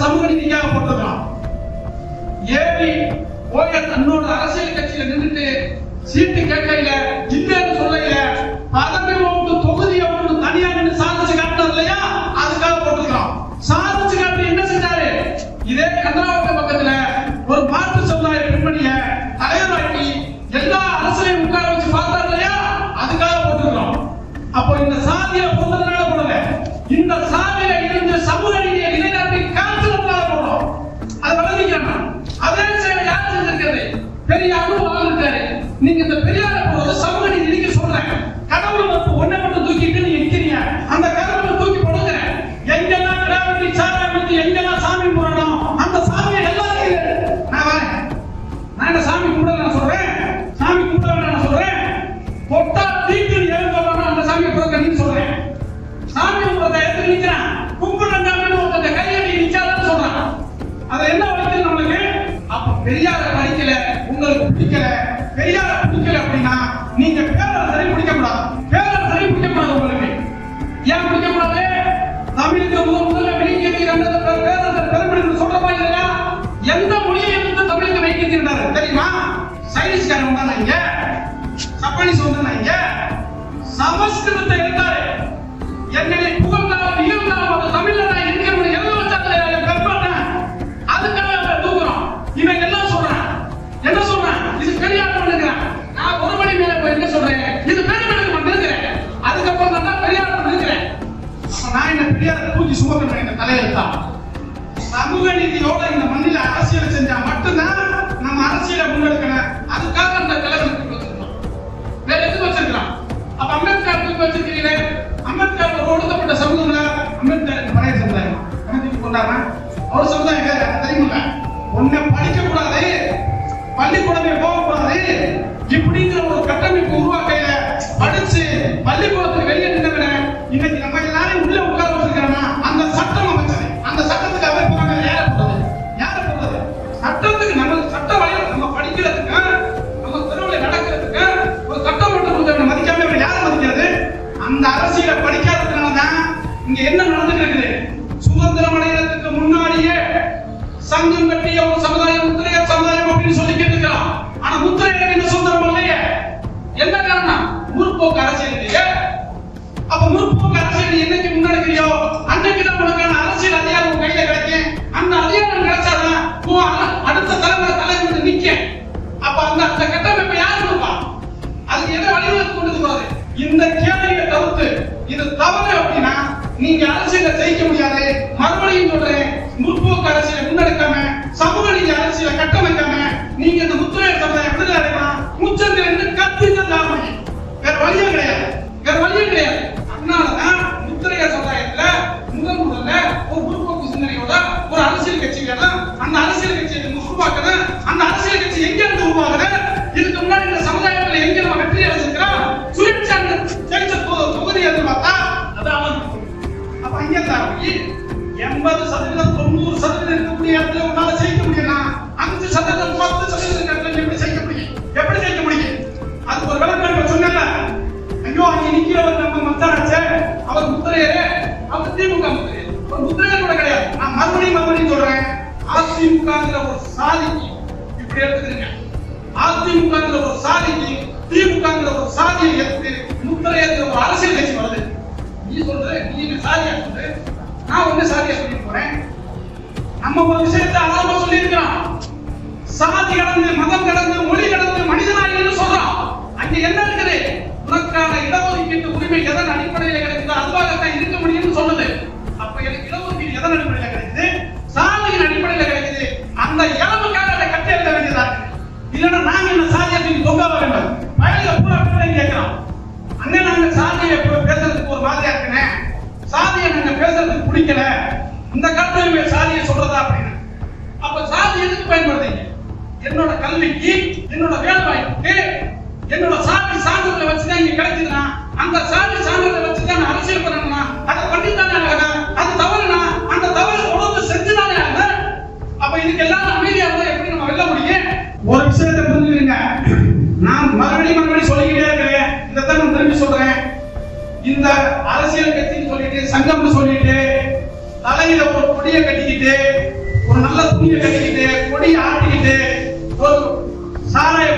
சமூக நீதிக்காக போட்டிருக்கலாம் ஏவி ஓஎஸ் அன்னோட அரசியல் கட்சியில நின்றுட்டு சீட்டு கேட்கையில இல்லைன்னு சொல்லையில பதவிட்டு தொகுதி அப்படின்னு தனியா நின்று சாதிச்சு காட்டினது இல்லையா? அதுக்காக போட்டிருக்கலாம் சாதிச்சு காட்டி என்ன செஞ்சாரு? இதே கந்தராவட்ட பக்கத்துல ஒரு மாற்று சமுதாய பெண்மணிய தலைவராக்கி எல்லா அரசையும் உட்கார வச்சு பார்த்தாரு இல்லையா? அதுக்காக போட்டிருக்கலாம் அப்போ இந்த சாதியை பொறுத்ததுனால போடல. இந்த சாதியில இருந்து சமூக இந்த பெரியார சைனீஸ்காரன் வந்தாங்க இங்க. ஜப்பானீஸ் வந்தாங்க இங்க. சமஸ்கிருதத்தை எடுத்தாரு. என்னை புகழ்ந்தாலும் இகழ்ந்தாலும் அந்த தமிழ்ல நான் இருக்கிறவனை எல்லா வச்சாங்களே என் கற்பனை அதுக்காக அவரை தூக்குறோம். இவன் என்ன சொல்றான்? என்ன சொல்றான்? இது பெரியார் பண்ணுங்கிறான் நான் ஒரு மணி மேல போய் என்ன சொல்றேன்? இது பெருமனுக்கு பண்ணிருக்கிறேன் அதுக்கப்புறம் நான் தான் பெரியார் பண்ணிருக்கிறேன் நான் என்ன பெரியாரை தூக்கி சுமக்கிறேன் தலையெழுத்தான் பள்ளிக்கூடமே போக இந்த கேள்வியை தவிர்த்து இது தவறு அப்படின்னா நீங்க அரசியல ஜெயிக்க முடியாது. மறுபடியும் சொல்றேன் முற்போக்கு அரசியலை முன்னெடுக்காம சமூக நீதி அரசியல கட்டமைக்காம நீங்க இந்த முத்துரையர் சமுதாயம் விடுதலை அடையலாம். முச்சந்திர இருந்து கத்தி தான் வேற வழியே கிடையாது வேற வழியே கிடையாது அதனாலதான் முத்திரையர் சமுதாயத்துல முதல் முதல்ல ஒரு முற்போக்கு சிந்தனையோட ஒரு அரசியல் கட்சி வேணும் அந்த அரசியல் கட்சியை உருவாக்கணும் அந்த அரசியல் கட்சி எங்க இருந்து உருவாகுது இதுக்கு முன்னாடி இந்த சமுதாயத்துல எங்க நம்ம வெற்றி அடைஞ்சிருக்கிறோம் சுயேட்சை ஜெயிச்ச தொ- தொகுதி எதுன்னு பார்த்தா அது அவன் அப்ப அங்க எண்பது சதவீதம் தொண்ணூறு சதவீதம் இருக்கக்கூடிய இடத்துல உன்னால செய்ய முடியும்னா அஞ்சு சதவீதம் பத்து சதவீதம் இடத்துல எப்படி செய்ய முடியும்? எப்படி ஜெயிக்க முடியும்? அது ஒரு விளக்கம் இப்ப சொன்னேன்ல. ஐயோ அங்க நிக்கிறவர் நம்ம மத்தாச்சே அவர் முத்திரையரே அவர் திமுக முத்திரையர். ஒரு முத்திரையர் கூட கிடையாது. நான் மறுபடியும் மறுபடியும் சொல்றேன். அதிமுகங்கிற ஒரு சாதிக்கு இப்படி எடுத்துக்கிறீங்க அதிமுகங்கிற ஒரு சாதிக்கு திமுகங்கிற ஒரு சாதியை எடுத்து முத்திரையர் ஒரு அரசியல் கட்சி வருது. நீ சொல்ற நீ என்ன சாதியா சொல்ற? நான் ஒண்ணு சாதியா சொல்லி போறேன். நம்ம ஒரு விஷயத்தை ஆரம்ப சொல்லி இருக்கிறோம் சாதி கடந்து மதம் கடந்து மொழி கடந்து மனிதனாக சொல்றோம் அங்க என்ன இருக்குது? உனக்கான இடஒதுக்கீட்டு உரிமை எதன் அடிப்படையில் கிடைக்குதோ அதுவாகத்தான் இருக்க முடியும்னு சொல்லுது அப்ப எனக்கு இடஒதுக்கீடு எதன் அடிப்படையில் கிடைக்குது? சாதியின் அடிப்படையில் கிடைக்குது. அந்த இடம் அண்ணன் நாங்க சாதியை பேசுறதுக்கு ஒரு மாதிரியா இருக்குனே? சாதியை நாங்க பேசுறதுக்கு பிடிக்கல. இந்த கருத்து சாதியை சொல்றதா அப்படின்னு. அப்ப சாதி எதுக்கு பயன்படுத்தீங்க என்னோட கல்விக்கு என்னோட வேலை வாய்ப்புக்கு என்னோட சாதி சான்றிதழை வச்சுதான் இங்க கிடைச்சதுன்னா அந்த சாதி இந்த அரசியல் கட்சின்னு சொல்லிட்டு சங்கம்னு சொல்லிட்டு தலையில ஒரு கொடியை கட்டிக்கிட்டு ஒரு நல்ல துணியை கட்டிக்கிட்டு கொடியை ஆட்டிக்கிட்டு ஒரு சாராய